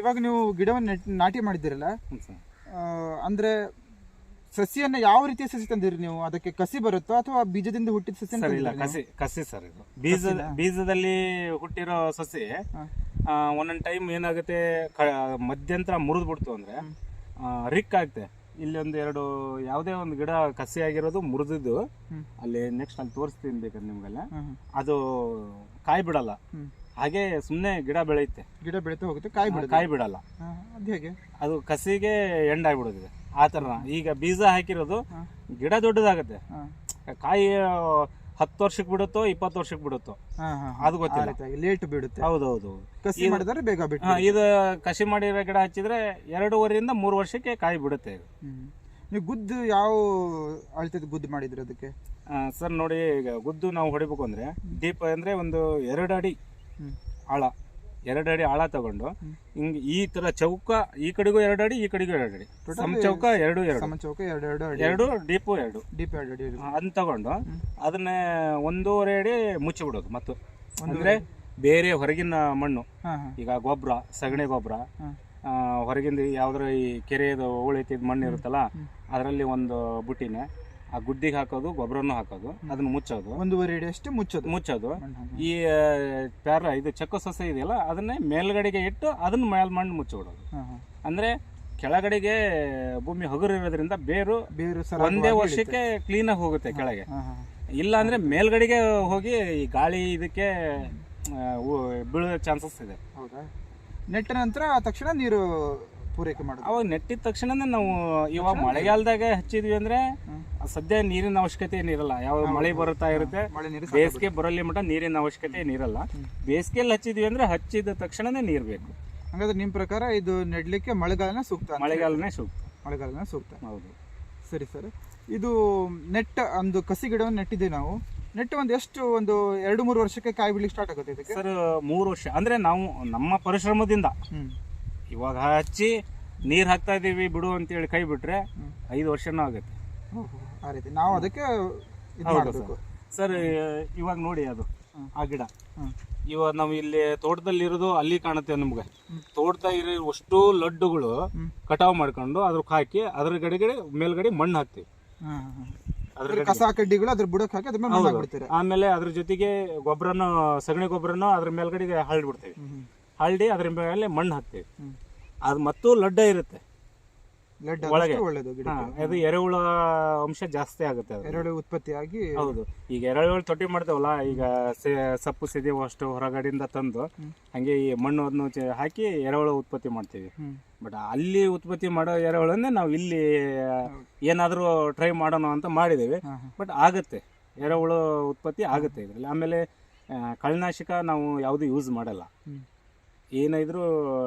ಇವಾಗ ನೀವು ಗಿಡವನ್ನು ನೆಟ್- ನಾಟಿ ಮಾಡಿದ್ದೀರಲ್ಲ ಹ್ಮ್ ಸರ್. ಆ, ಅಂದ್ರೆ ಸಸಿಯನ್ನ ಯಾವ ರೀತಿಯ ಸಸಿ ತಂದಿರಿ ನೀವು? ಅದಕ್ಕೆ ಕಸಿ ಬರುತ್ತೋ ಅಥವಾ ಬೀಜದಿಂದ ಹುಟ್ಟಿದ ಸಸಿ ಸರ್ ಇಲ್ಲ ಕಸಿ ಕಸಿ ಸರ್ ಇದು. ಬೀಜ ಬೀಜದಲ್ಲಿ ಹುಟ್ಟಿರೋ ಸಸಿ ಆ, ಒಂದೊಂದು ಟೈಮ್ ಏನಾಗುತ್ತೆ ಕ- ಮಧ್ಯಂತರ ಮುರಿದು ಬಿಡ್ತು ಅಂದ್ರೆ ಆ, ರಿಕ್ ಆಗುತ್ತೆ ಇಲ್ಲಿ ಒಂದು ಎರಡು ಯಾವುದೇ ಒಂದು ಗಿಡ ಕಸಿ ಆಗಿರೋದು ಮುರಿದಿದ್ದು ಹ್ಮ್. ಅಲ್ಲಿ ನೆಕ್ಸ್ಟ್ ಅಲ್ಲಿ ತೋರಿಸ್ತೀನಿ ಬೇಕಾದ್ರೆ ನಿಮ್ಗೆಲ್ಲ. ಅದು ಕಾಯಿ ಬಿಡಲ್ಲ ಹ್ಮ್. ಹಾಗೆ ಸುಮ್ಮನೆ ಗಿಡ ಬೆಳೆಯುತ್ತೆ. ಗಿಡ ಬೆಳೀತಾ ಹೋಗುತ್ತೆ ಕಾಯಿ ಬಿಡುತ್ತೆ ಕಾಯಿ ಬಿಡಲ್ಲ. ಅದು ಹೇಗೆ? ಅದು ಕಸಿಗೆ ಎಂಡ್ ಆಗ್ಬಿಡೋದಿದೆ. ಆ ಥರ. ಈಗ ಬೀಜ ಹಾಕಿರೋದು ಗಿಡ ದೊಡ್ಡದಾಗುತ್ತೆ. ಕಾಯಿ ಹತ್ತು ವರ್ಷಕ್ಕೆ ಬಿಡುತ್ತೋ ಇಪ್ಪತ್ತು ವರ್ಷಕ್ಕೆ ಬಿಡುತ್ತೋ. ಅದು ಗೊತ್ತಿಲ್ಲ. ಲೇಟ್ ಬಿಡುತ್ತೆ. ಹೌದೌದು. ಕಸಿ ಮಾಡಿದರೆ ಬೇಗ ಬಿಟ್ಟು ಇದು ಕಸಿ ಮಾಡಿರೋ ಗಿಡ ಹಚ್ಚಿದ್ರೆ ಎರಡೂವರೆಯಿಂದ ಮೂರು ವರ್ಷಕ್ಕೆ ಕಾಯಿ ಬಿಡುತ್ತೆ ನೀವು ಗುದ್ದು ಯಾವ ಅಳ್ತದ ಗುದ್ದು ಮಾಡಿದ್ರಿ ಅದಕ್ಕೆ? ಸರ್ ನೋಡಿ ಈಗ ಗುದ್ದು ನಾವು ಹೊಡಿಬೇಕು ಅಂದ್ರೆ ದೀಪ ಅಂದ್ರೆ ಒಂದು ಎರಡು ಅಡಿ. ಆಳ. ಎರಡು ಅಡಿ ಆಳ ತಗೊಂಡು ಹಿಂಗೆ ಈ ತರ ಚೌಕ ಈ ಕಡೆಗೂ ಎರಡು ಅಡಿ ಈ ಕಡೆಗೂ ಎರಡು ಅಡಿ. ಸಮ ಚೌಕ ಎರಡು ಎರಡು. ಸಮ ಚೌಕ ಎರಡು ಎರಡು ಅಡಿ. ಎರಡು ಡೀಪು ಎರಡು. ಡೀಪ್ ಎರಡು ಅಡಿ. ಅದನ್ನ ತಗೊಂಡು ಅದನ್ನ ಒಂದೂವರೆ ಅಡಿ ಮುಚ್ಚಿ ಬಿಡೋದು ಮತ್ತು. ಅಂದ್ರೆ ಬೇರೆ ಹೊರಗಿನ ಮಣ್ಣು. ಈಗ ಗೊಬ್ಬರ ಸಗಣಿ ಗೊಬ್ಬರ ಹೊರಗಿಂದ ಯಾವ್ದಾರ ಈ ಕೆರೆಯದು ಉಳಿತಿದ್ ಮಣ್ಣು ಇರುತ್ತಲ್ಲ ಅದರಲ್ಲಿ ಒಂದು ಬುಟ್ಟಿನೇ ಆ ಗುಡ್ಡಿಗೆ ಹಾಕೋದು ಗೊಬ್ಬರನೂ ಹಾಕೋದು ಅದನ್ನ ಮುಚ್ಚೋದು. ಒಂದೂವರೆ ಅಡಿ ಅಷ್ಟು ಮುಚ್ಚೋದು. ಮುಚ್ಚೋದು. ಈ ಪ್ಯಾರ ಇದು ಚಕ್ಕು ಸಸ್ಯ ಇದೆಯಲ್ಲ ಅದನ್ನೇ ಮೇಲ್ಗಡೆಗೆ ಇಟ್ಟು ಅದನ್ನ ಮೇಲ್ ಮಣ್ಣು ಮುಚ್ಚಿಬಿಡೋದು. ಅಂದ್ರೆ ಕೆಳಗಡೆಗೆ ಭೂಮಿ ಹಗುರು ಇರೋದ್ರಿಂದ ಬೇರು ಬೇರು ಒಂದೇ ವರ್ಷಕ್ಕೆ ಕ್ಲೀನ್ ಆಗಿ ಹೋಗುತ್ತೆ ಕೆಳಗೆ. ಇಲ್ಲ ಅಂದ್ರೆ ಮೇಲ್ಗಡೆಗೆ ಹೋಗಿ ಈ ಗಾಳಿ ಇದಕ್ಕೆ ಬೀಳೋ ಚಾನ್ಸಸ್ ಇದೆ. ಹೌದಾ? ನೆಟ್ಟ ನಂತರ ತಕ್ಷಣ ನೀರು ಪೂರೈಕೆ ಮಾಡೋದು? ಅವಾಗ ನೆಟ್ಟಿದ ತಕ್ಷಣನೇ ನಾವು ಇವಾಗ ಮಳೆಗಾಲದಾಗ ಹಚ್ಚಿದ್ವಿ ಅಂದ್ರೆ. ಸದ್ಯ ನೀರಿನ ಅವಶ್ಯಕತೆ ಏನಿರಲ್ಲ. ಯಾವ ಮಳೆ ಬರುತ್ತಾ ಇರುತ್ತೆ ಬೇಸಿಗೆ ಬರಲಿ ಮಟ್ಟ ನೀರಿನ ಅವಶ್ಯಕತೆ ಏನಿರಲ್ಲ. ಬೇಸಿಗೆಯಲ್ಲಿ ಹಚ್ಚಿದ್ವಿ ಅಂದ್ರೆ ಹಚ್ಚಿದ ತಕ್ಷಣನೇ ನೀರ್ ಬೇಕು. ಹಾಗಾದ್ರೆ ನಿಮ್ ಪ್ರಕಾರ ಇದು ನೆಡ್ಲಿಕ್ಕೆ ಮಳೆಗಾಲನೇ ಸೂಕ್ತ ಮಳೆಗಾಲನೇ ಸೂಕ್ತ. ಮಳೆಗಾಲನೇ ಸೂಕ್ತ. ಹೌದು. ಸರಿ ಸರ್. ಇದು ನೆಟ್ಟ ಒಂದು ಕಸಿ ಗಿಡವನ್ನು ನೆಟ್ಟಿದ್ದೀವಿ ನಾವು. ನೆಟ್ಟು ಒಂದು ಎಷ್ಟು ಒಂದು ಎರಡು ಮೂರು ವರ್ಷಕ್ಕೆ ಕಾಯಿ ಬಿಡ್ಲಿಕ್ಕೆ ಸ್ಟಾರ್ಟ್ ಆಗುತ್ತೆ ಸರ್ ಮೂರು ವರ್ಷ. ಅಂದ್ರೆ ನಾವು ನಮ್ಮ ಪರಿಶ್ರಮದಿಂದ ಇವಾಗ ಹಚ್ಚಿ ನೀರ್ ಹಾಕ್ತಾ ಇದ್ದೀವಿ ಬಿಡು ಅಂತೇಳಿ ಕೈ ಬಿಟ್ರೆ. ಐದು ವರ್ಷನೂ ಆಗುತ್ತೆ. ಆ ರೀತಿ. ನಾವು ಅದಕ್ಕೆ ಇದು ಹೌದು ಮಾಡಬೇಕು. ಸರ್. ಇವಾಗ ನೋಡಿ ಅದು ಆ ಗಿಡ. ಹ್ಮ್. ಇವಾಗ ನಾವು ಇಲ್ಲಿ ತೋಟದಲ್ಲಿ ಇರೋದು ಅಲ್ಲಿ ಕಾಣುತ್ತೆ ನಮ್ಗೆ. ತೋಟದಾಗ ಇರೋ ಅಷ್ಟು ಲಡ್ಡುಗಳು ಕಟಾವ್ ಮಾಡ್ಕೊಂಡು ಅದ್ರ ಹಾಕಿ ಅದ್ರ ಗಡಿಗಡೆ ಮೇಲ್ಗಡೆ ಮಣ್ಣು ಹಾಕ್ತಿವಿ. ಹಾ, ಹಾ, ಹಾ. ಅದ್ರ ಅದ್ರ ಕಸ ಕಡ್ಡಿಗಳು ಅದ್ರ ಬುಡಕ್ಕೆ ಹಾಕಿ ಅದ್ರ ಮೇಲೆ ಮಣ್ಣು ಹಾಕ್ಬಿಡ್ತೀರಾ. ಆಮೇಲೆ ಅದ್ರ ಜೊತೆಗೆ ಗೊಬ್ಬರನ ಸಗಣಿ ಗೊಬ್ಬರನ ಅದ್ರ ಮೇಲ್ಗಡೆಗೆ ಹರಡ್ಬಿಡ್ತೇವೆ. ಬಿಡ್ತೀವಿ ಹ್ಮ್, ಹ್ಮ್. ಹರಡಿ ಅದ್ರ ಮೇಲೆ ಮಣ್ಣು ಹಾಕ್ತೀವಿ. ಅದು ಮತ್ತು ಲಡ್ಡ ಇರುತ್ತೆ. ಒಳಗೆ. ಅದು ಎರೆಹುಳ ಅಂಶ ಜಾಸ್ತಿ ಆಗುತ್ತೆ ಅದು ಉತ್ಪತ್ತಿ ಆಗಿ ಹೌದು. ಈಗ ಎರೆಹುಳ ತೊಟ್ಟಿ ಮಾಡ್ತೇವಲ್ಲ ಈಗ ಸಪ್ಪು ಸಿದಿವು ಅಷ್ಟು ಹೊರಗಡೆಯಿಂದ ತಂದು ಹಂಗೆ ಈ ಮಣ್ಣು ಅದನ್ನು ಹಾಕಿ ಎರೆಹುಳ ಉತ್ಪತ್ತಿ ಮಾಡ್ತೀವಿ. ಬಟ್ ಅಲ್ಲಿ ಉತ್ಪತ್ತಿ ಮಾಡೋ ಎರೆಹುಳನ್ನೇ ನಾವು ಇಲ್ಲಿ ಏನಾದರೂ ಟ್ರೈ ಮಾಡೋಣ ಅಂತ ಮಾಡಿದ್ದೇವೆ. ಬಟ್ ಆಗುತ್ತೆ. ಎರೆಹುಳು ಉತ್ಪತ್ತಿ ಆಗುತ್ತೆ ಇದರಲ್ಲಿ. ಆಮೇಲೆ ಕಳೆನಾಶಕ ನಾವು ಯಾವುದು ಯೂಸ್ ಮಾಡಲ್ಲ. ಏನಿದ್ರು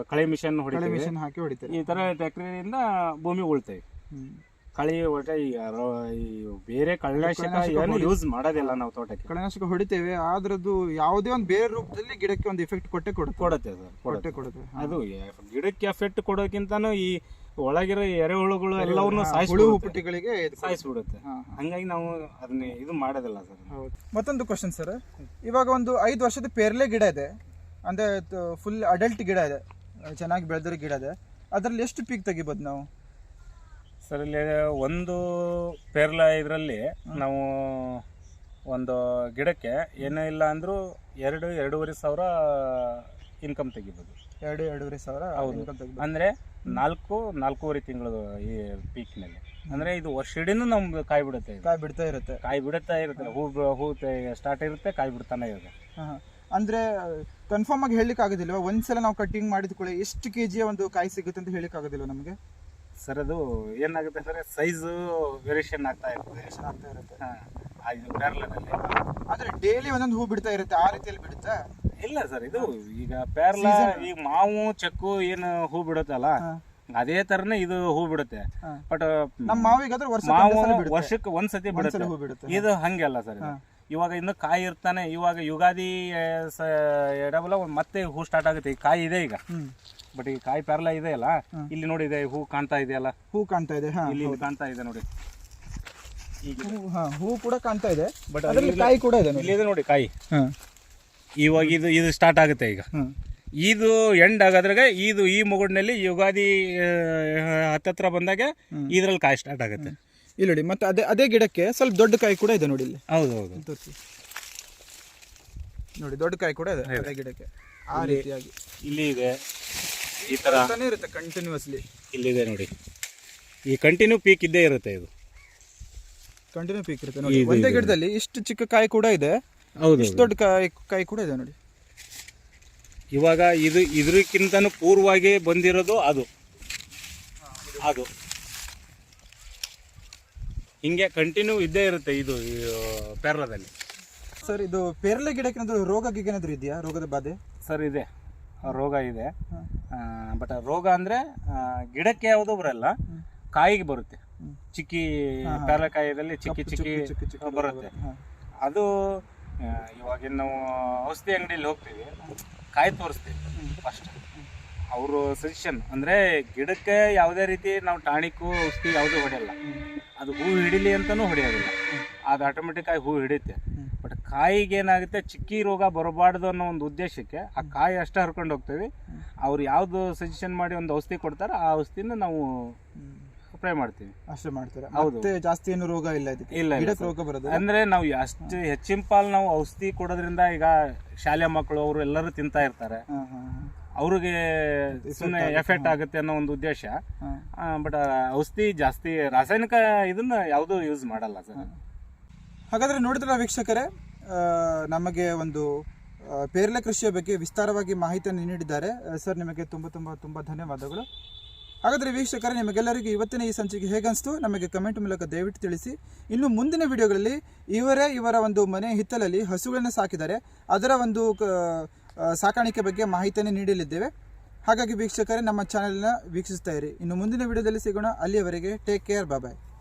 ಕಳೆ ಮಿಷನ್ ಕಳೆ ಹೊಡಿತೀವಿ ಮಿಷನ್ ಹಾಕಿ ಹೊಡಿತಾರೆ. ಈ ತರ ಟ್ಯಾಕ್ಟರಿಯಿಂದ ಭೂಮಿ ಉಳ್ತೇವೆ ಹ್ಮ್. ಕಳೆ ಒಟ್ಟೆ ಈ ರೋ- ಈ ಬೇರೆ ಕಳೆನಾಶಕ ಕಳೆನಾಶಕ ಏನು ಹೊಡಿ- ಯೂಸ್ ಮಾಡೋದಿಲ್ಲ ನಾವು ತೋಟಕ್ಕೆ. ಕಳೆನಾಶಕ ಹೊಡಿತೇವೆ ಆದ್ರದ್ದು ಯಾವುದೇ ಒಂದು ಬೇರೆ ರೂಪದಲ್ಲಿ ಗಿಡಕ್ಕೆ ಒಂದು ಎಫೆಕ್ಟ್ ಕೊಟ್ಟೆ ಕೊಡುತ್ತೆ. ಕೊಡುತ್ತೆ ಸರ್ ಕೊಟ್ಟೆ ಕೊಡುತ್ತೆ. ಅದು ಎ- ಗಿಡಕ್ಕೆ ಎಫೆಕ್ಟ್ ಕೊಡೋಕ್ಕಿಂತಾನು ಈ ಒಳಗಿರೋ ಎರೆಹುಳುಗಳು ಎಲ್ಲವನ್ನು ಹಾ, ಹುಳು ಸಾಯಿಸ್ಬಿಡುತ್ತೆ ಹುಪ್ಪಟ್ಟಿಗಳಿಗೆ ಇದು- ಸಾಯಿಸ್ಬಿಡುತ್ತೆ. ಹಾ, ಹಂಗಾಗಿ ನಾವು ಅದನ್ನ ಇದು ಮಾಡೋದಿಲ್ಲ ಸರ್. ಹೌದು. ಮತ್ತೊಂದು ಕ್ವಶನ್ ಸರ್ ಇವಾಗ ಒಂದು ಐದು ವರ್ಷದ ಪೇರ್ಲೆ ಗಿಡ ಇದೆ. ಅಂದ್ರೆ ಫುಲ್ ಅಡಲ್ಟ್ ಗಿಡ ಇದೆ. ಚೆನ್ನಾಗಿ ಬೆಳೆದಿರೋ ಗಿಡ ಇದೆ. ಅದರಲ್ಲಿ ಎಷ್ಟು ಪೀಕ್ ತೆಗಿಬೋದು ನಾವು? ಸರ್ ಇಲ್ಲಿ ಒಂದು ಪೇರ್ಲ ಇದರಲ್ಲಿ ನಾವು ಒಂದು ಗಿಡಕ್ಕೆ ಏನೇ ಇಲ್ಲ ಅಂದರೂ ಎರಡು ಎರಡೂವರೆ ಸಾವಿರ ಇನ್ಕಮ್ ತೆಗಿಬೋದು. ಎರಡು ಎರಡೂವರೆ ಸಾವಿರ ಹೌದು. ಅಂದ್ರೆ ತೆಗಿಬೋದು. ಅಂದರೆ ನಾಲ್ಕು ನಾಲ್ಕೂವರೆ ತಿಂಗಳು ಈ ಪೀಕ್ನಲ್ಲಿ ಅಂದರೆ ಇದು ವರ್ಷಡಿನೂ ನಮ್ದು ಕಾಯಿ ಬಿಡುತ್ತೆ ಇದು. ಕಾಯಿ ಬಿಡ್ತಾ ಇರುತ್ತೆ. ಕಾಯಿ ಬಿಡುತ್ತಾ ಇರುತ್ತೆ. ಹೂ ಬ- ಹೂ ಸ್ಟಾರ್ಟ್ ಇರುತ್ತೆ ಕಾಯಿ ಬಿಡ್ತಾನೆ ಇರುತ್ತೆ ಹಾ. ಅಂದ್ರೆ ಕನ್ಫರ್ಮ್ ಆಗಿ ಹೇಳಲಿಕ್ಕೆ ಆಗೋದಿಲ್ವಾ? ಒಂದ್ಸಲ ನಾವು ಕಟ್ಟಿಂಗ್ ಮಾಡಿದ ಕೂಡ ಎಷ್ಟು ಕೆಜಿಯ ಒಂದು ಕಾಯಿ ಸಿಗುತ್ತೆ ಅಂತ ಹೇಳಿಕ್ ಆಗೋದಿಲ್ಲ ನಮಗೆ? ಸರ್ ಅದು ಏನಾಗುತ್ತೆ ಅಂದರೆ ಸೈಜು ವೇರಿಯೇಷನ್ ಆಗ್ತಾ ಇರುತ್ತೆ. ವೇರಿಯೇಷನ್ ಆಗ್ತಾ ಇರುತ್ತೆ. ಇದು ಪೇರ್ಲದಲ್ಲಿ ಅಂದ್ರೆ ಡೈಲಿ ಒಂದೊಂದು ಹೂ ಬಿಡ್ತಾ ಇರುತ್ತೆ ಆ ರೀತಿಯಲ್ಲಿ ಬಿಡುತ್ತಾ? ಇಲ್ಲ ಸರ್ ಇದು ಈಗ ಪ್ಯಾರ್ಲ ಈಗ ಮಾವು ಚಕ್ಕು ಏನು ಹೂ ಬಿಡುತ್ತಲ್ಲ ಅದೇ ತರನೇ ಇದು ಹೂ ಬಿಡುತ್ತೆ. ಬಟ್ ನಮ್ಮ ಮಾವಿಗಾದ್ರೆ ಮಾವು ವರ್ಷಕ್ಕೆ ಒಂದ್ಸತಿ ಬಿಡುತ್ತೆ. ಹೂ ಬಿಡುತ್ತೆ. ಇದು ಹಂಗೆಲ್ಲ ಸರ್ ಇದು. ಇವಾಗ ಇನ್ನು ಕಾಯಿ ಇರ್ತಾನೆ. ಇವಾಗ ಯುಗಾದಿ ಸ- ಎಡಬಲ ಮತ್ತೆ ಹೂ ಸ್ಟಾರ್ಟ್ ಆಗುತ್ತೆ. ಈಗ ಕಾಯಿ ಇದೆ ಈಗ. ಬಟ್ ಈ ಕಾಯಿ ಪ್ಯಾರಲ ಇದೆ ಅಲ್ಲ? ಇಲ್ಲಿ ನೋಡಿ ಇದೆ ಹೂ ಕಾಣ್ತಾ ಇದೆಯಲ್ಲ ಹೂ ಕಾಣ್ತಾ ಇದೆ ಹಾ ಇಲ್ಲಿ ಕಾಣ್ತಾ ಇದೆ ನೋಡಿ. ಈಗ ಹೂ ಹಾ ಹೂ ಕೂಡ ಕಾಣ್ತಾ ಇದೆ. ಬಟ್ ಅದರಲ್ಲಿ ಕಾಯಿ ಕೂಡ ಇದೆ ನೋಡಿ. ಇಲ್ಲಿ ಇದೆ ನೋಡಿ ಕಾಯಿ. ಹಾ. ಇವಾಗ ಇದು ಇದು ಸ್ಟಾರ್ಟ್ ಆಗುತ್ತೆ ಈಗ. ಹಾ ಇದು ಎಂಡ್ ಆಗೋದ್ರಾಗೆ ಇದು ಈ ಮುಗುಡ್ನಲ್ಲಿ ಯುಗಾದಿ ಆ, ಹತ್ತತ್ರ ಬಂದಾಗ ಇದ್ರಲ್ಲಿ ಕಾಯಿ ಸ್ಟಾರ್ಟ್ ಆಗುತ್ತೆ. ಇಲ್ಲಿ ನೋಡಿ ಮತ್ತೆ ಅದೇ ಅದೇ ಗಿಡಕ್ಕೆ ಸ್ವಲ್ಪ ದೊಡ್ಡ ಕಾಯಿ ಕೂಡ ಇದೆ ನೋಡಿ ಇಲ್ಲಿ. ಹೌದು ಹೌದು ನೋಡಿ ದೊಡ್ಡ ಕಾಯಿ ಕೂಡ ಇದೆ ಅದೇ ಗಿಡಕ್ಕೆ ಆ ರೀತಿಯಾಗಿ. ಇಲ್ಲಿ ಇದೆ. ಈ ತರ ಇರುತ್ತೆ ಕಂಟಿನ್ಯೂಸ್ಲಿ ಇಲ್ಲಿದೆ ನೋಡಿ. ಈ ಕಂಟಿನ್ಯೂ ಪೀಕ್ ಇದ್ದೇ ಇರುತ್ತೆ ಇದು. ಕಂಟಿನ್ಯೂ ಪೀಕ್ ಇರುತ್ತೆ ನೋಡಿ. ಒಂದೇ ಗಿಡದಲ್ಲಿ ಇಷ್ಟು ಚಿಕ್ಕ ಕಾಯಿ ಕೂಡ ಇದೆ. ಹೌದು ಇಷ್ಟು ದೊಡ್ಡ ಕಾಯಿ ಕಾಯಿ ಕೂಡ ಇದೆ ನೋಡಿ. ಇವಾಗ ಇದು ಇದಕ್ಕಿಂತನೂ ಪೂರ್ವವಾಗಿ ಬಂದಿರೋದು ಅದು. ಅದು. ಹಿಂಗೆ ಕಂಟಿನ್ಯೂ ಇದ್ದೇ ಇರುತ್ತೆ ಇದು ಪೇರ್ಲದಲ್ಲಿ ಸರ್ ಇದು ಪೇರ್ಲೆ ಗಿಡಕ್ಕೆ ರೋಗ ಗಿಗೇನಾದ್ರೂ ಏನಾದ್ರು ಇದೆಯಾ? ರೋಗದ ಬಾಧೆ? ಸರ್ ಇದೆ. ಆ ರೋಗ ಇದೆ. ಬಟ್ ರೋಗ ಅಂದ್ರೆ ಗಿಡಕ್ಕೆ ಯಾವುದೂ ಬರಲ್ಲ. ಕಾಯಿಗೆ ಬರುತ್ತೆ. ಚಿಕ್ಕಿ ಪೇರಲಕಾಯದಲ್ಲಿ ಚಿಕ್ಕಿ ಚಿಕ್ಕಿ ಬರುತ್ತೆ. ಅದು ಇವಾಗಿನ ನಾವು ಔಷಧಿ ಅಂಗಡಿಯಲ್ಲಿ ಹೋಗ್ತೀವಿ. ಕಾಯಿ ತೋರಿಸ್ತೀವಿ. ಫಸ್ಟ್. ಅವರು ಸಜೆಷನ್ ಅಂದರೆ ಗಿಡಕ್ಕೆ ಯಾವುದೇ ರೀತಿ ನಾವು ಟಾಣಿಕ್ಕು ಔಷಧಿ ಯಾವುದೂ ಹೊಡೆಯಲ್ಲ. ಅದು ಹೂ ಹಿಡಿಲಿ ಅಂತಲೂ ಹೊಡೆಯೋದಿಲ್ಲ. ಅದು ಆಟೋಮೆಟಿಕ್ ಆಗಿ ಹೂ ಹಿಡಿಯುತ್ತೆ. ಬಟ್ ಕಾಯಿಗೆ ಏನಾಗುತ್ತೆ ಚಿಕ್ಕಿ ರೋಗ ಬರಬಾರ್ದು ಅನ್ನೋ ಒಂದು ಉದ್ದೇಶಕ್ಕೆ ಆ ಕಾಯಿ ಅಷ್ಟೇ ಹರ್ಕೊಂಡು ಹೋಗ್ತೀವಿ. ಅವ್ರು ಯಾವ್ದು ಸಜೆಷನ್ ಮಾಡಿ ಒಂದು ಔಷಧಿ ಕೊಡ್ತಾರೆ ಆ ಔಷಧಿನ ನಾವು ಅಪ್ಲೈ ಮಾಡ್ತೀವಿ. ಅಷ್ಟೇ ಮಾಡ್ತಾರೆ. ಮತ್ತೆ ಜಾಸ್ತಿ ಏನು ರೋಗ ಇಲ್ಲ ಇದಕ್ಕೆ? ಇಲ್ಲ ಗಿಡಕ್ಕೆ ರೋಗ ಬರೋದು? ಅಂದ್ರೆ ನಾವು ಅಷ್ಟು ಹೆಚ್ಚಿನ ಪಾಲ್ ನಾವು ಔಷಧಿ ಕೊಡೋದ್ರಿಂದ ಈಗ ಶಾಲೆ ಮಕ್ಕಳು ಅವರು ಎಲ್ಲರೂ ತಿಂತಾ ಇರ್ತಾರೆ. ಅವ್ರಿಗೆ ಸುಮ್ಮನೆ ಎಫೆಕ್ಟ್ ಆಗುತ್ತೆ. ಅನ್ನೋ ಒಂದು ಉದ್ದೇಶ. ಬಟ್ ಔಷಧಿ ಜಾಸ್ತಿ, ರಾಸಾಯನಿಕ ಇದನ್ನ ಯಾವುದು ಯೂಸ್ ಮಾಡಲ್ಲ ಸರ್. ಹಾಗಾದ್ರೆ ನೋಡಿದ್ರೆ ವೀಕ್ಷಕರೇ ನಮಗೆ ಒಂದು ಪೇರಲೆ ಕೃಷಿಯ ಬಗ್ಗೆ ವಿಸ್ತಾರವಾಗಿ ಮಾಹಿತಿಯನ್ನು ನೀಡಿದ್ದಾರೆ. ಸರ್, ನಿಮಗೆ ತುಂಬ ತುಂಬ ತುಂಬ ಧನ್ಯವಾದಗಳು. ಹಾಗಾದರೆ ವೀಕ್ಷಕರೇ, ನಿಮಗೆಲ್ಲರಿಗೂ ಇವತ್ತಿನ ಈ ಸಂಚಿಕೆ ಹೇಗನ್ನಿಸ್ತು ನಮಗೆ ಕಮೆಂಟ್ ಮೂಲಕ ದಯವಿಟ್ಟು ತಿಳಿಸಿ. ಇನ್ನು ಮುಂದಿನ ವಿಡಿಯೋಗಳಲ್ಲಿ ಇವರೇ ಇವರ ಒಂದು ಮನೆ ಹಿತ್ತಲಲ್ಲಿ ಹಸುಗಳನ್ನು ಸಾಕಿದ್ದಾರೆ. ಅದರ ಒಂದು ಸಾಕಾಣಿಕೆ ಬಗ್ಗೆ ಮಾಹಿತಿಯನ್ನು ನೀಡಲಿದ್ದೇವೆ. ಹಾಗಾಗಿ ವೀಕ್ಷಕರೇ ನಮ್ಮ ಚಾನೆಲ್ನ ವೀಕ್ಷಿಸ್ತಾ ಇರಿ. ಇನ್ನು ಮುಂದಿನ ವಿಡಿಯೋದಲ್ಲಿ ಸಿಗೋಣ. ಅಲ್ಲಿಯವರೆಗೆ ಟೇಕ್ ಕೇರ್ ಬಾಯ್